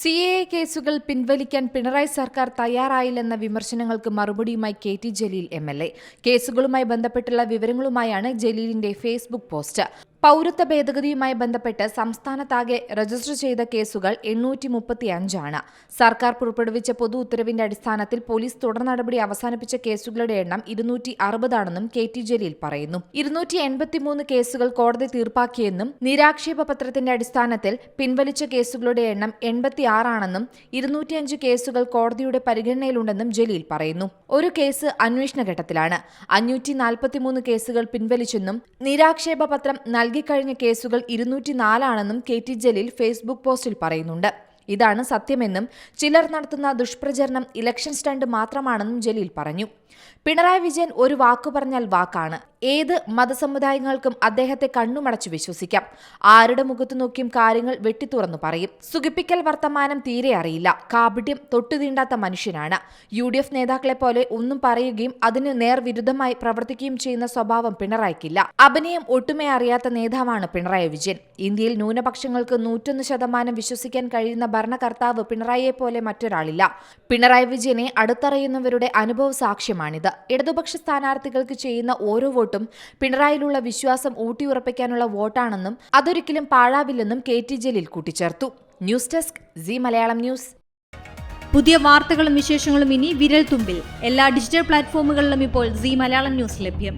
C A കേസുകൾ പിൻവലിക്കാൻ പിണറായി സർക്കാർ തയ്യാറായില്ലെന്ന വിമർശനങ്ങൾക്ക് മറുപടിയുമായി K T Jaleel M L A. കേസുകളുമായി ബന്ധപ്പെട്ടുള്ള വിവരങ്ങളുമായാണ് ജലീലിന്റെ ഫേസ്ബുക്ക് പോസ്റ്റ്. പൌരത്വ ഭേദഗതിയുമായി ബന്ധപ്പെട്ട് സംസ്ഥാനത്താകെ രജിസ്റ്റർ ചെയ്ത കേസുകൾ എണ്ണൂറ്റി മുപ്പത്തിയഞ്ചാണ് സർക്കാർ പുറപ്പെടുവിച്ച പൊതു ഉത്തരവിന്റെ അടിസ്ഥാനത്തിൽ പോലീസ് തുടർ നടപടി അവസാനിപ്പിച്ച കേസുകളുടെ എണ്ണം ഇരുന്നൂറ്റി അറുപതാണെന്നും കെ ടി ജലീൽ പറയുന്നു. ഇരുന്നൂറ്റി എൺപത്തിമൂന്ന് കേസുകൾ കോടതി തീർപ്പാക്കിയെന്നും നിരാക്ഷേപ പത്രത്തിന്റെ അടിസ്ഥാനത്തിൽ പിൻവലിച്ച കേസുകളുടെ എണ്ണം എൺപത്തിയാറാണെന്നും ഇരുന്നൂറ്റിയഞ്ച് കേസുകൾ കോടതിയുടെ പരിഗണനയിലുണ്ടെന്നും ജലീൽ പറയുന്നു. ഒരു കേസ് അന്വേഷണ ഘട്ടത്തിലാണ് അഞ്ഞൂറ്റി നാൽപ്പത്തിമൂന്ന് കേസുകൾ പിൻവലിച്ചെന്നും നിരാക്ഷേപ പത്രം നൽകിക്കഴിഞ്ഞ കേസുകൾ ഇരുന്നൂറ്റിനാലാണെന്നും കെ ടി ജലീൽ ഫേസ്ബുക്ക് പോസ്റ്റിൽ പറയുന്നുണ്ട്. ഇതാണ് സത്യമെന്നും ചിലർ നടത്തുന്ന ദുഷ്പ്രചരണം ഇലക്ഷൻ സ്റ്റണ്ട് മാത്രമാണെന്നും ജലീൽ പറഞ്ഞു. പിണറായി വിജയൻ ഒരു വാക്കു പറഞ്ഞാൽ വാക്കാണ്. ഏത് മതസമുദായങ്ങൾക്കും അദ്ദേഹത്തെ കണ്ണുമടച്ചു വിശ്വസിക്കാം. ആരുടെ മുഖത്തു നോക്കിയും കാര്യങ്ങൾ വെട്ടിത്തുറന്നു പറയും. സുഖിപ്പിക്കൽ വർത്തമാനം തീരെ അറിയില്ല. കാപട്യം തൊട്ടുതീണ്ടാത്ത മനുഷ്യനാണ്. യു ഡി എഫ് നേതാക്കളെ പോലെ ഒന്നും പറയുകയും അതിന് നേർവിരുദ്ധമായി പ്രവർത്തിക്കുകയും ചെയ്യുന്ന സ്വഭാവം പിണറായിക്കില്ല. അഭിനയം ഒട്ടുമേ അറിയാത്ത നേതാവാണ് പിണറായി വിജയൻ. ഇന്ത്യയിൽ ന്യൂനപക്ഷങ്ങൾക്ക് നൂറ്റൊന്ന് ശതമാനം വിശ്വസിക്കാൻ കഴിയുന്ന ഭരണകർത്താവ് പിണറായിയെ പോലെ മറ്റൊരാളില്ല. പിണറായി വിജയനെ അടുത്തറിയുന്നവരുടെ അനുഭവ സാക്ഷ്യമാണിത്. ഇടതുപക്ഷ സ്ഥാനാർത്ഥികൾക്ക് ചെയ്യുന്ന ഓരോ വോട്ടും പിണറായിലുള്ള വിശ്വാസം ഊട്ടിയുറപ്പിക്കാനുള്ള വോട്ടാണെന്നും അതൊരിക്കലും പാഴാവില്ലെന്നും കെ ടി ജലീൽ കൂട്ടിച്ചേർത്തു. News desk C Malayalam news. പുതിയ വാർത്തകളും വിശേഷങ്ങളും ഇനി വിരൽ തുമ്പിൽ എല്ലാ ഡിജിറ്റൽ പ്ലാറ്റ്ഫോമുകളിലും ഇപ്പോൾ സി മലയാളം ന്യൂസ് ലഭ്യം.